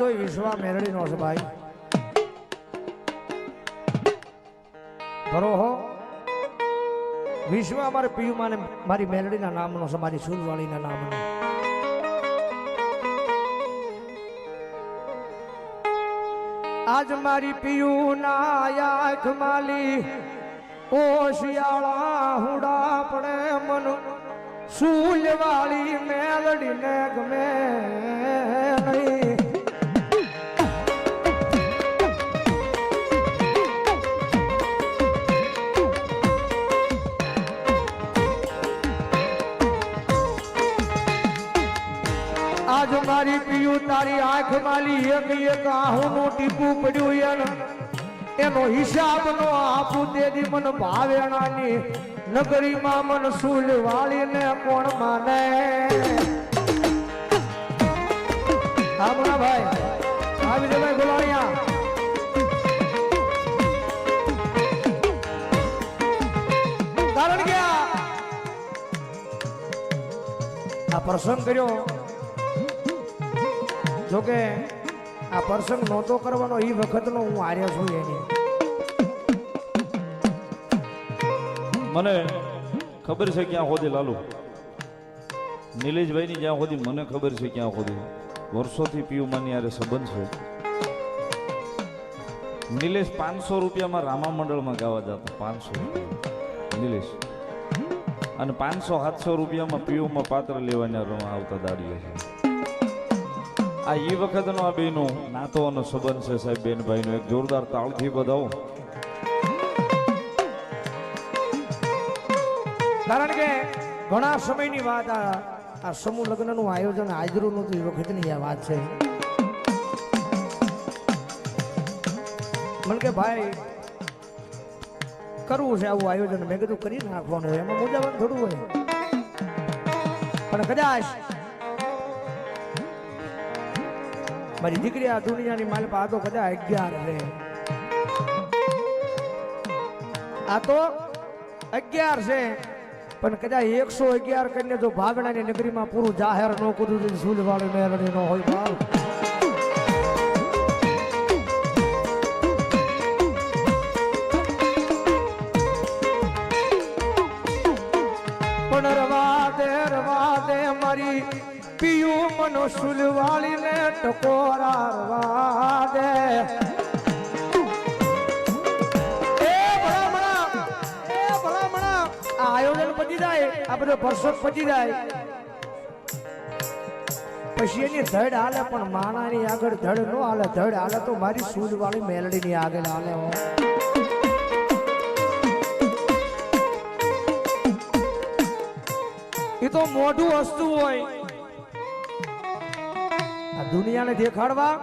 કારણ કે આ બધો વિશ્વા મેરડીનો છે ભાઈ? બરો હો વિશ્વ અમારે પિયુ માને મારી મેલડીના નામનો છે, મારી સુરવાળીના નામનો. આજ મારી પિયુ ના આંખ માલી ઓ શિયાળા હુડા પડે મન. સૂલવાળી મેલડીને ગમે નહીં. આજ મારી પિયું, તારી આંખ માલી, એક એક આહુનું ટીપું પડ્યું એને એનો હિસાબ નો આપું તેદી મન ભાવેણાની. નગરીમાં મન સૂલ વાળીને કોણ માને? હમણાં ભાઈ. આવી કે આ આ પ્રસંગ કર્યો. જોકે આ પ્રસંગ નહોતો કરવાનો એ વખતનો હું આર્ય છું એની. મને ખબર છે ક્યાં સુધી, લાલુ? નિલેશભાઈની જ્યાં સુધી મને ખબર છે ક્યાં સુધી? વર્ષોથી પીયુમાની યારે સંબંધ છે. નિલેશ પાંચસો રૂપિયામાં રામા મંડળમાં ગાવા જતા, પાંચસો નિલેશ. અને પાંચસો, સાતસો રૂપિયામાં પીયુમાં પાત્ર લેવાના રમા આવતા દાડીએ છે. આ એ વખતનો આ બેનો નાતો અને સંબંધ છે સાહેબ બેનભાઈનો. એક જોરદાર તાળથી બધાઓ. કારણ કે ઘણા સમયની વાત આ આ સમૂહ લગ્નનું આયોજન હાજરું નહોતું એ વખતની આ વાત છે. મને કે ભાઈ, કરવું છે આવું આયોજન? મેં કીધું કરી નાખવાનું એમાં મોજાવાનું થોડું હોય. પણ કદાચ મારી દીકરી આ દુનિયાની માલપા આ તો કદા અગિયાર રે. આ તો અગિયાર છે, પણ કદા એકસો અગિયાર કરીને જો ભાગડાની નગરીમાં પૂરું જાહેર ન કર્યું સુલવાળી મેળવી નો હોય ભાવ. પણ રવા દે રવા દે મારી પિયું મનો સુલવાળીને ટકોરા રવા દે એ આયોજન પતી જાય, આ બધો પરસોત પતી જાય. પછી એની ધડ હાલે, પણ માણાની આગળ ધડ નો હાલે. ધડ હાલે તો મારી સૂલ વાળી મેલડી ની આગળ હાલે હો. એ તો મોઢું હસતું હોય. દુનિયાને દેખાડવા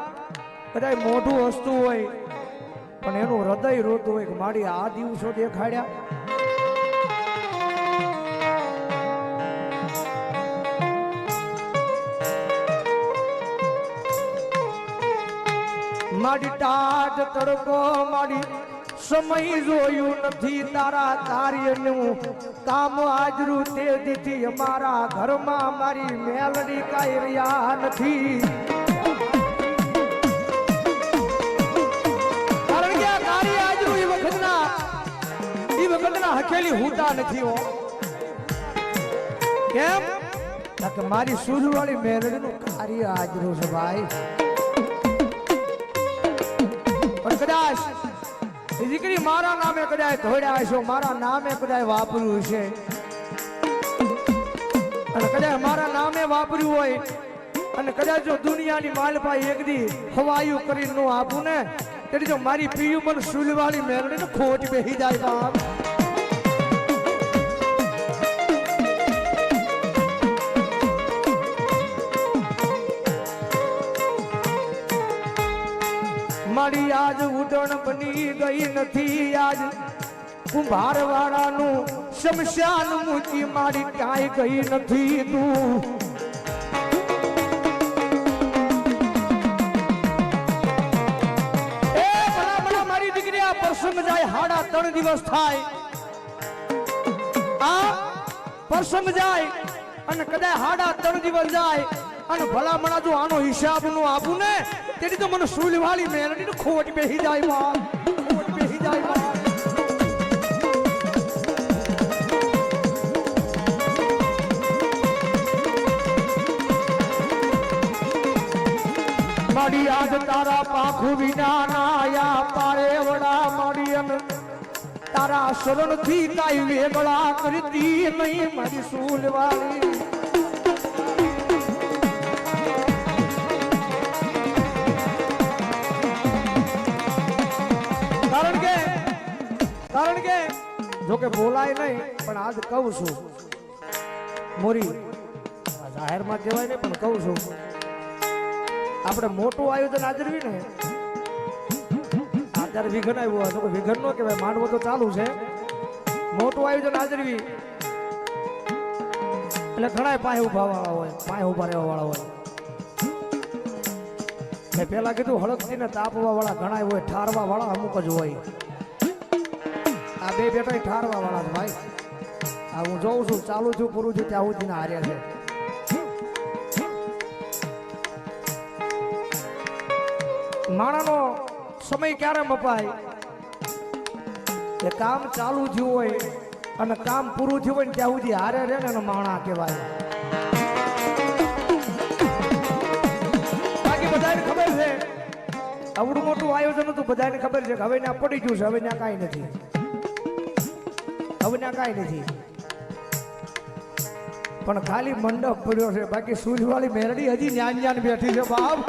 કદાચ મોઢું હસતું હોય, પણ એનું હૃદય રોતું હોય કે મારી આ દિવસો દેખાડ્યા. મારી ટાટ તડકો, મારી સમય જોયું નથી, તારા કાર્યનું કામ હાજરું તે દીધી અમારા ઘરમાં મારી મેલડી કાંઈ રહ્યા નથી. હકેલી હુતા નથી હો. કેમ? કે મારી સૂરવાળી મેલડીનું કાર્ય હાજરું છે ભાઈ. પણ કદાચ દીકરી મારા નામે કદાચ ધોડ્યા હશો, મારા નામે કદાચ વાપર્યું છે અને કદાચ મારા નામે વાપર્યું હોય, અને કદાચ જો દુનિયાની માલપાઈ એક દી હવાયું કરી ન આપું ને તેથી જો મારી પીયું પણ સુલવાળી મેળવી ને ખોટ બેહી જાય બાપ. બની ગઈ નથી આજ. કુંભાર વાળાનું શમશાન મૂકી મારી ક્યાંય ગઈ નથી તું. મારી દીકરી, આ પ્રસંગ જાય હાડા ત્રણ દિવસ થાય. આ પ્રસંગ જાય અને કદાચ હાડા ત્રણ દિવસ જાય. અને ભલામણા જો આનો હિસાબનું આપું ને તેની તો મને સુલ વાળી મેલડી ખોટ બેહી જાય માં ખોટ બેહી જાય બાપ માડી આજ તારા પાખું વિના નાયા પારે વડા મારી અને. તારા શરણથી કાઈ વેગળા કરતી નહીં મારી સૂલ વાળી જો કે બોલાય નહીં, પણ આજ કહું છું. મોરી જાહેરમાં કહેવાય નહીં, પણ કહું છું. આપણે મોટું આયોજન આદરવી ને અત્યારે વિઘન આવ્યું હોય તો વિઘન નો કહેવાય, માંડવો તો ચાલુ છે. મોટું આયોજન આદરવી એટલે ઘણા પાસે ઊભા વાળા હોય પાસે ઊભા રહેવા વાળા હોય. મેં પેલા કીધું હળકતી ને તાપવા વાળા ઘણા હોય, ઠારવા વાળા અમુક જ હોય. આ બે બેટા ઠારવા વાળા છે ભાઈ. આ હું જોઉં છું, ચાલુ છું પૂરું છું ત્યાં સુધી હાર્યા છે. માણાનો સમય ક્યારે મપાય? કે કામ ચાલુ થયું હોય અને કામ પૂરું થયું હોય ને ત્યાં સુધી હારે રહે ને માણા કહેવાય. બાકી બધાને ખબર છે, આવડું મોટું આયોજન હતું, બધાને ખબર છે કે હવે ત્યાં પડી ગયું છે, હવે ત્યાં કાંઈ નથી. અવના કાંઈ નથી. પણ ખાલી મંડપ પૂર્યો છે. બાકી સૂજવાળી મેરડી હજી જ્ઞાન જ્ઞાન બેઠી છે, બાપ.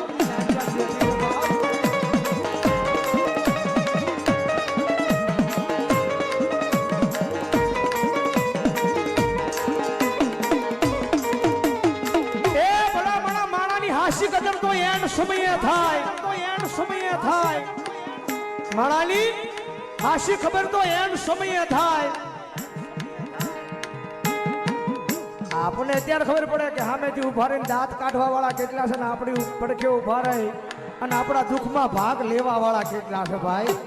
સમયે થાય. તો એન સમયે થાય. માળાની હાશી ખબર તો એન સમયે થાય. આપણને અત્યારે ખબર પડે કે સામેથી ઊભા રહીને દાંત કાઢવા વાળા કેટલા છે ને આપણી પડખે ઊભા રહી અને આપણા દુઃખમાં ભાગ લેવા વાળા કેટલા છે ભાઈ?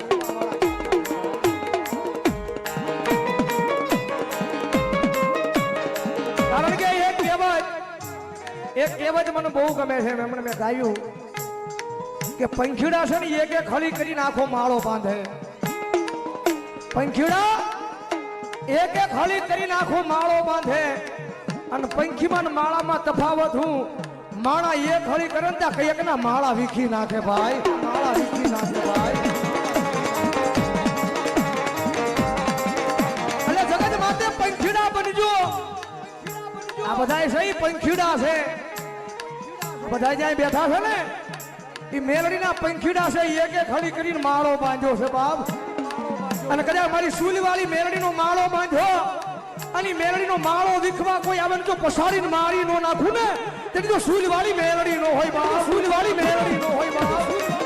કારણ કે એક કહેવત એક કહેવત મને બહુ ગમે છે મેં હમણાં મેં ગાયું કે પંખીડા છે ને એક એક હળી કરીને આખો માળો બાંધે. પંખીડા એક એક હળી કરીને આખો માળો બાંધે. અને પંખીમાં માળામાં તફાવત હું. માળા એક હળી કરે ત્યાં કંઈક ના માળા વીખી નાખે ભાઈ. માળા વીખી નાખે ભાઈ. એટલે જગત માતે પંખીડા બનજો. આ બધા સહી પંખીડા છે. બધા જ્યાં બેઠા છે ને એ મેલડીના પંખીડા છે. એક એક હળી કરીને માળો બાંધ્યો છે બાપ. અને કદાચ મારી સુલવાળી મેલડીનો માળો બાંધ્યો. અને ઈ મેલડીનો માળો વિખવા કોઈ આવે ને જો પસાડીને મારી નો નાખું ને તેની તો સુલવાળી મેલડી નો હોય બાપ સુલવાળી મેલડી નો હોય બાપ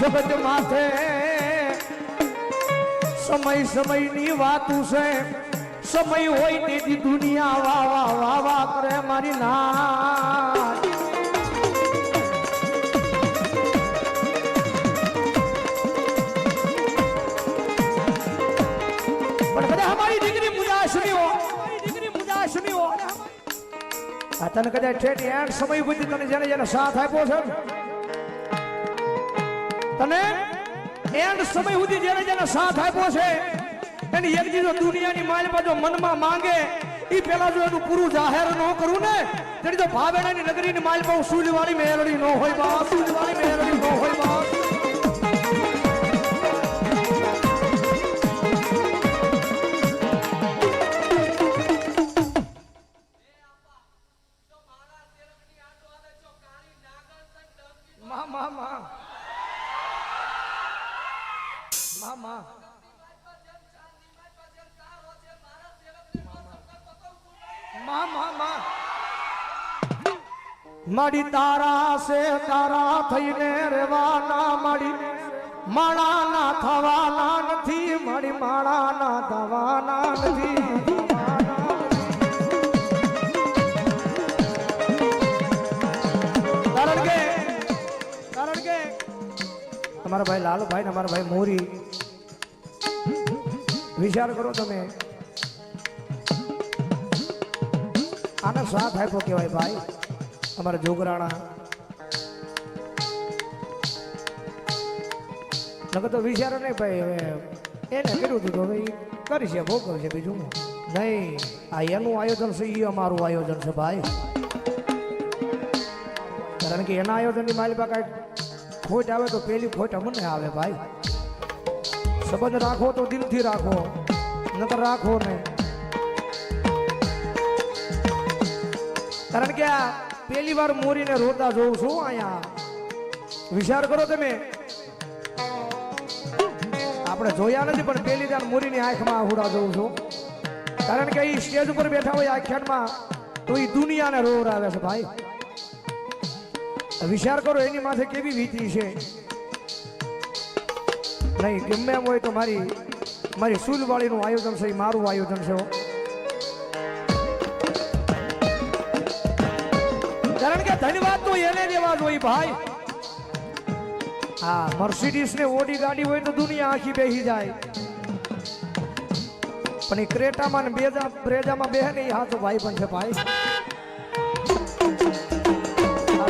જગત માથે સમય સમયની વાતું છે સમય હોય તેથી દુનિયા વાવા વાવા કરે મારી ના આ તને કદાચ ઠેઠ એન્ડ સમય બુદ્ધિ તને જેને જેને સાથ આપ્યો છે તને એન્ડ સમય સુધી જેને જેને સાથ આપ્યો છે, એની એક દીધો દુનિયાની માલ જો મનમાં માંગે એ પેલા જો એનું પૂરું જાહેર ન કરું ને, તેની તો ભાવેણાની નગરીની માલ પર સૂલવાળી મેલડી ન હોય, બા, સૂલવાળી મેલડી માડી તારા સે તારા થઈને રેવાના માડી માણા ના થવાના નથી મડી માણા ના થવાના નથી. કારણ કે કારણ કે, તમારા ભાઈ લાલુભાઈ ને અમારા ભાઈ મોરી. વિચાર કરો તમે. આને સ્વાદ આપ્યો કહેવાય ભાઈ. અમારા જોગરાણા. નકર તો વિચારો નહીં ભાઈ, હવે એને કર્યું હતું તો હવે કરી છે ભોગ છે બીજું નહીં, આ એનું આયોજન છે એ અમારું આયોજન છે ભાઈ. કારણ કે એના આયોજનની પાસે કાંઈક ખોટ આવે તો પેલી ખોટ અમને આવે ભાઈ. સંબંધ રાખો તો દિલથી રાખો નતર રાખો નહીં. કારણ કે આ પહેલી વાર મોરીને રોતા જોઉં છું અહીંયા. વિચાર કરો તમે. આપણે જોયા નથી, પણ પહેલી વાર મોરીની આંખમાં આહુડા જોઉં છું. કારણ કે એ સ્ટેજ ઉપર બેઠા હોય આખ્યાનમાં તો એ દુનિયાને રોર આવે છે ભાઈ. વિચાર કરો, એની માથે કેવી વીતી છે. નહીં, ગમે એમ હોય તો મારી મારી સુલવાળીનું આયોજન છે એ મારું આયોજન છે ધન્યવાદ તો એને દેવા જોઈએ ભાઈ? હા મર્સિડીઝ ને ઓડી ગાડી હોય તો દુનિયા આખી બેસી જાય. પણ એ ક્રેટામાં ને બેજા, બ્રેજામાં બેહે ને એ હાથો ભાઈ પણ છે ભાઈ.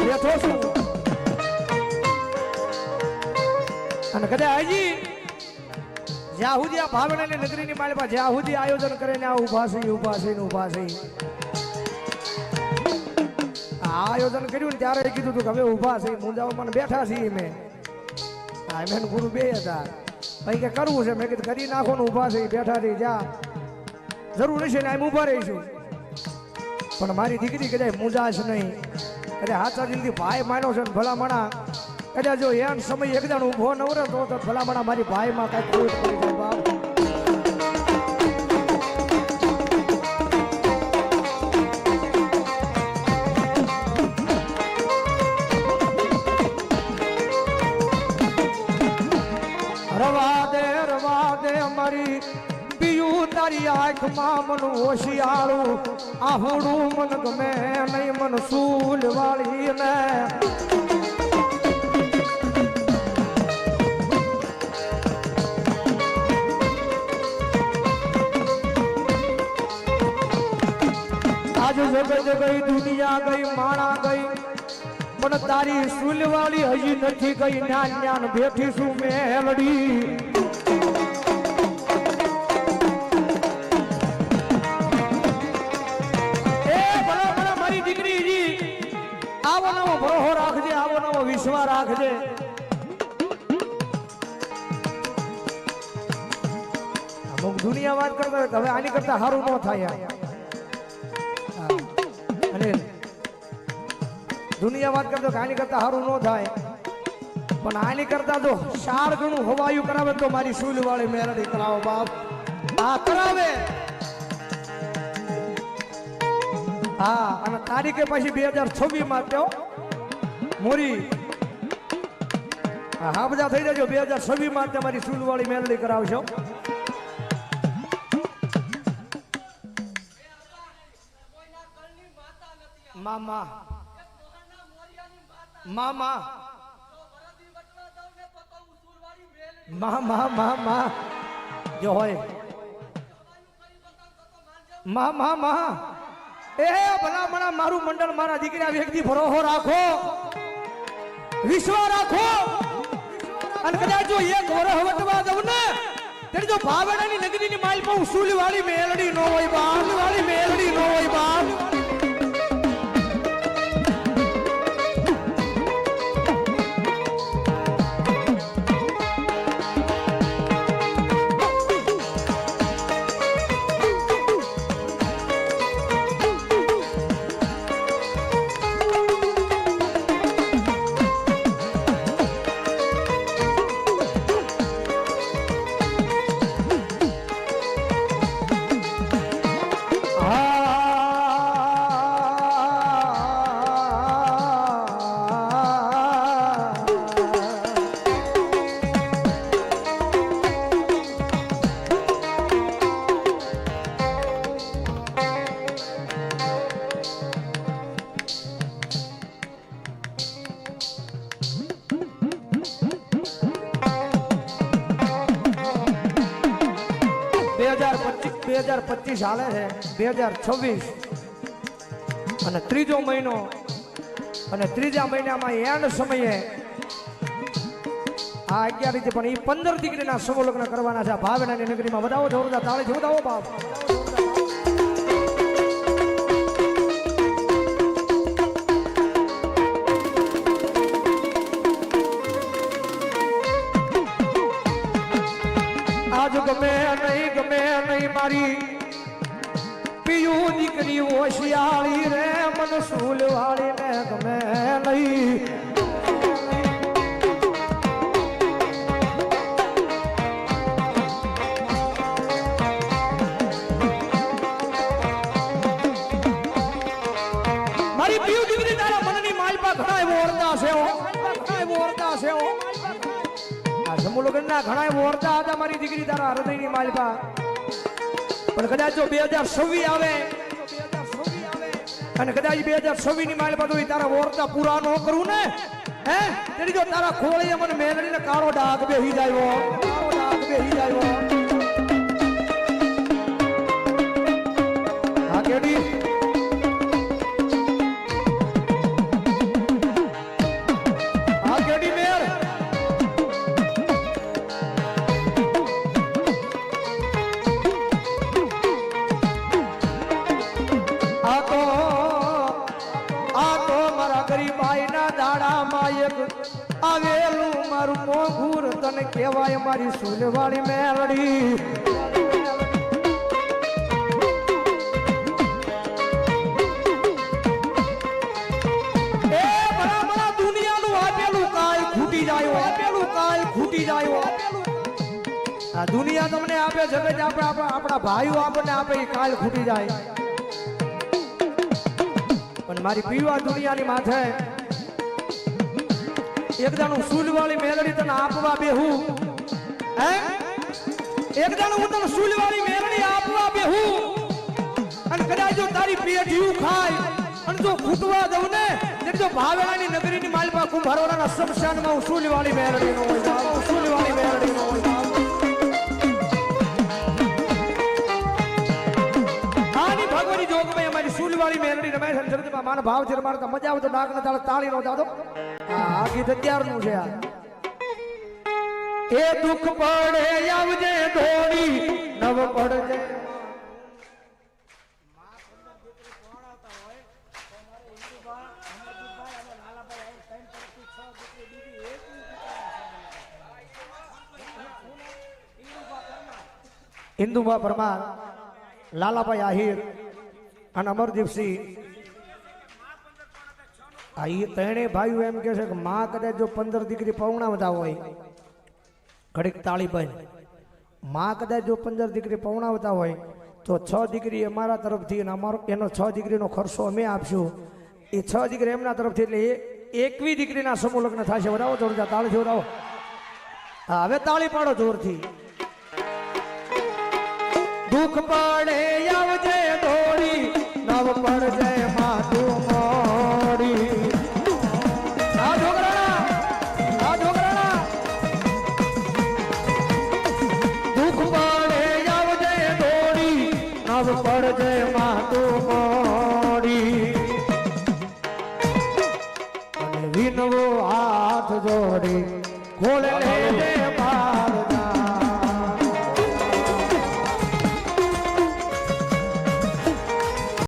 બેઠો છું. અને કદાચ હજી જ્યાં સુધી આ ભાવનાની નગરીની માળમાં જ્યાં સુધી આયોજન કરે ને આ ઊભા છે ઊભા છે ઊભા છે. આયોજન કર્યું ને ત્યારે કીધું હતું કે હવે ઊભા છે મુંજાઓમાં બેઠા છીએ મેં હા મેં ગુરુ બે હતા. ભાઈ કે કરવું છે? મેં કીધું કરી નાખો ને ઊભા છે, બેઠા રહી જા. જરૂર હશે ને એમ ઊભા રહીશું. પણ મારી દીકરી કદાચ મુંજાશ નહીં. અરે હાથા દિલથી ભાઈ માનો છે ને ભલામણા. કદાચ જો એમ સમય એકદમ ઊભો ન રહે તો તો ભલામણા મારી ભાઈમાં કાંઈક ખોટ આંખમાં મન મન ગમે નહીં, મન સૂલ વાળી ને. આજ ગઈ, દુનિયા ગઈ માણા ગઈ. પણ તારી સુલવાળી હજી નથી ગઈ જ્ઞાન જ્ઞાન બેઠીશું મેલડી રાખજે અમુક દુનિયા વાત કરતા હવે આની કરતા સારું ન થાય. અને દુનિયા વાત કરતો આની કરતા સારું ન થાય. પણ આની કરતા જો ચાર ગણું હવાયું કરાવે તો મારી સુલ વાળી મેરડી કરાવો બાપ. હા, કરાવે. હા, અને તારીખે પછી બે હજાર છવ્વીસમાં તેઓ મોરી હા બધા થઈ જજો બે હજાર છવ્વીસમાં તમારી સુલવાળી મેલડી કરાવશો. મામા. મામા. મા મા જો હોય. મા મા. એ, ભલામણા, મારું મંડળ, મારા દીકરા, વ્યક્તિ ભરોહો રાખો. વિશ્વ રાખો. અને કદાચ જો એક વરહ વટવા દઉં ને, ત્યારે જો ભાવડાની નગરીની માલ પર ઉસૂલ વાળી મેલડી નો હોય બાપ વાળી મેલડી નો હોય બાપ. હજાર પચીસ હાલે છે, બે હજાર છવ્વીસ. અને ત્રીજો મહિનો, અને ત્રીજા મહિનામાં એન્ડ સમયે આ અગિયાર રીતે પણ એ પંદર દીકરીના સમૂહ કરવાના છે. ભાવનાની નગરીમાં વધાવો જોરદાર તાળી જોદાવો બાપ. ગમે નહીં ગમે નહીં મારી. પિયું દીકરી હોશિયાળી રે મન સૂલ વાળી ને ગમે નહીં. આ સમૂહ લગ્નના ઘણા વોરતા હતા મારી દીકરી તારા હૃદયની માલિકા. પણ કદાચ જો બે હજાર છવ્વીસ આવે, અને કદાચ બે હજાર છવ્વીસની માલિકા તો તારા વોરતા પૂરા ન કરું ને? હે? તેની જો તારા ખોળીએ મને મેલડીને કાળો ડાક બેહી જાય કાળો ડાક બેહી જાય. હા, કેડી? એક આવેલું મારું મોઘુર, તને કહેવાય મારી સુલવાળી ભલા દુનિયાનું આપેલું કાય ખૂટી જાય, આપેલું કાય ખૂટી જાય. આ દુનિયા તમને આપે છે આપણે ભાઈઓ આપણને આપે એ ખૂટી જાય. મારી પીવા દુનિયાની માથે એકદાનું સૂલવાળી મેલડી તને આપવા બેહું. હે? એકદાનું હું તને સૂલવાળી મેલડી આપવા બેહું. અને કદાચ જો તારી જીવ ખાય અને જો ખૂટવા દઉં ને એટલે જો ભાવેલાની નગરીની માલપા કુંભારવાળાના શમશાનમાં હું સૂલવાળી મેલડી નો હોય હું મેલડી નો હોય ભગવાની જોગમાં અમારી સુલવાળી મેલડી છે જગતમાં માન ભાવ છે, રમાડતા મજા આવે તો ડાક ને તાળ નો જાતો. આ ગીત અત્યારનું છે આ. એ દુઃખ પડે, આવજે ધોડી નવ પડજે. ઇન્દુબા પરમાર, લાલાભાઈ આહિર અને અમરદીપસિંહ આ એ ત્રણેય ભાઈઓ એમ કહે છે કે માં કદાચ જો પંદર દીકરી પૌણાવતા હોય, ઘડીક તાળી બંધ. માં કદાચ જો પંદર દીકરી પૌણાવતા હોય, તો છ દીકરી અમારા તરફથી અને અમારો, એનો છ દીકરીનો ખર્ચો અમે આપશું. એ છ દીકરી એમના તરફથી એટલે એ એકવી દીકરીના સમૂહ લગ્ન થશે. વધાવો જોરદાર, તાળી જોડાવો. હવે તાળી પાડો જોરથી. દુઃખ પડે, આવજે દોડી નવ પડજે માતું